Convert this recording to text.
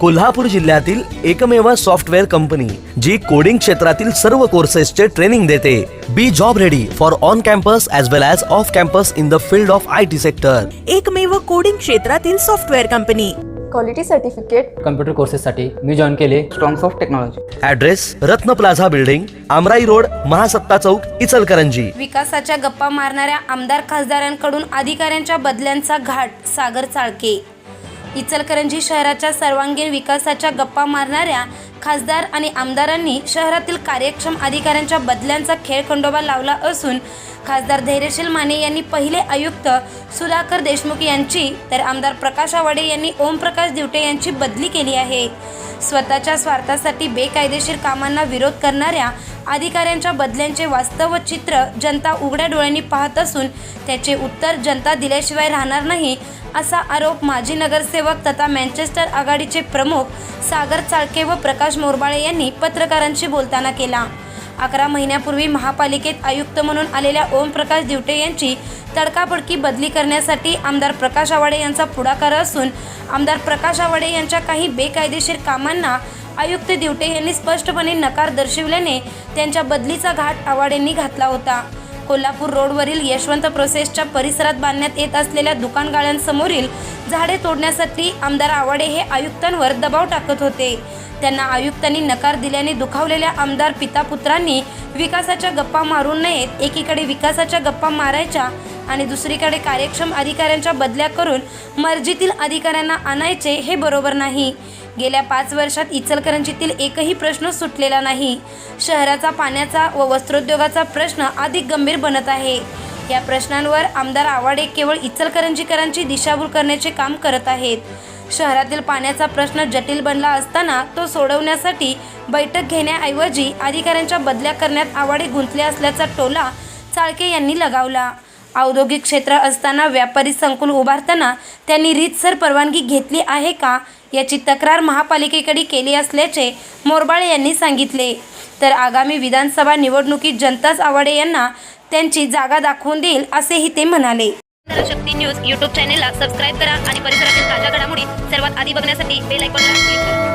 कोल्हापूर जिल्ह्यातील एकमेव software company जी coding क्षेत्रातील सर्व कोर्सेसचे ट्रेनिंग देते. Be job ready for on campus as well as off campus in the field of I T sector एकमेव coding क्षेत्रातील software company. Quality certificate computer कोर्सेससाठी मी join केले. Strongs of technology address Ratna plaza building Amrai road Mahasatta Chowk Ichalkaranji. विकासाच्या गप्पा मारणाऱ्या आमदार खासदारांकडून अधिकाऱ्यांच्या बदल्यांचा घाट सागर चाळके. इचलकरंजी शहराच्या सर्वांगीण विकासाच्या गप्पा मारणाऱ्या खासदार आणि आमदारांनी शहरातील कार्यक्षम अधिकाऱ्यांच्या बदल्यांचा खेळखंडोबा लावला असून खासदार धैर्यशील माने यांनी पहिले आयुक्त सुधाकर देशमुख यांची तर आमदार प्रकाश आवाडे यांनी ओमप्रकाश दिवटे यांची बदली केली आहे. स्वतःच्या स्वार्थासाठी बेकायदेशीर कामांना विरोध करणाऱ्या अधिकाऱ्यांच्या बदल्यांचे वास्तव चित्र जनता उघड्या डोळ्यांनी पाहत असून त्याचे उत्तर जनता दिल्याशिवाय राहणार नाही असा आरोप माजी नगरसेवक तथा मँचेस्टर आघाडीचे प्रमुख सागर चाळके व प्रकाश मोरबाळे यांनी पत्रकारांशी बोलताना केला. अकरा महिन्यापूर्वी महापालिकेत आयुक्त म्हणून आलेल्या ओमप्रकाश दिवटे यांची तडकाफडकी बदली करण्यासाठी आमदार प्रकाश आवाडे यांचा पुढाकार असून आमदार प्रकाश आवाडे यांच्या काही बेकायदेशीर कामांना आयुक्त दिवटे यांनी स्पष्टपणे नकार दर्शविल्याने त्यांच्या बदलीचा घाट आवाडेंनी घातला होता. कोल्हापूर रोडवरील यशवंत प्रोसेसच्या परिसरात बांधण्यात येत असलेल्या दुकानगाळ्यांसमोरील झाडे तोडण्यासाठी आमदार आवाडे हे आयुक्तांवर दबाव टाकत होते. त्यांना आयुक्तांनी नकार दिल्याने दुखावलेल्या आमदार पिता पुत्रांनी विकासाच्या गप्पा मारू नयेत एकीकडे विकासाच्या गप्पा मारायच्या आणि दुसरीकडे कार्यक्षम अधिकाऱ्यांच्या बदल्या करून मर्जीतील अधिकाऱ्यांना आणायचे हे बरोबर नाही. गेल्या पाच वर्षात इचलकरंजीतील एकही प्रश्न सुटलेला नाही. शहराचा पाण्याचा व वस्त्रोद्योगाचा प्रश्न अधिक गंभीर बनत आहे. या प्रश्नांवर आमदार आवाडे केवळ इचलकरंजीकरांची दिशाभूल करण्याचे काम करत आहेत. शहरातील पाण्याचा प्रश्न जटिल बनला असताना तो सोडवण्यासाठी बैठक घेण्याऐवजी अधिकाऱ्यांच्या बदल्या करण्यात आवाडे गुंतले असल्याचा टोला चाळके यांनी लगावला. औद्योगिक क्षेत्र असताना व्यापारी संकुल उभारताना त्यांनी रीतसर परवानगी घेतली आहे का याची तक्रार महापालिकेकडे केली असल्याचे मोरबाळे यांनी सांगितले. तर आगामी विधानसभा निवडणुकीत जनताच आवाडे यांना त्यांची जागा दाखवून देईल असेही ते म्हणाले. शक्ती न्यूज यूट्यूब चॅनेलला सबस्क्राईब करा आणि परिसरातील ताज्या घडामोडी सर्वात आधी बघण्यासाठी बेल आयकॉनला क्लिक करा.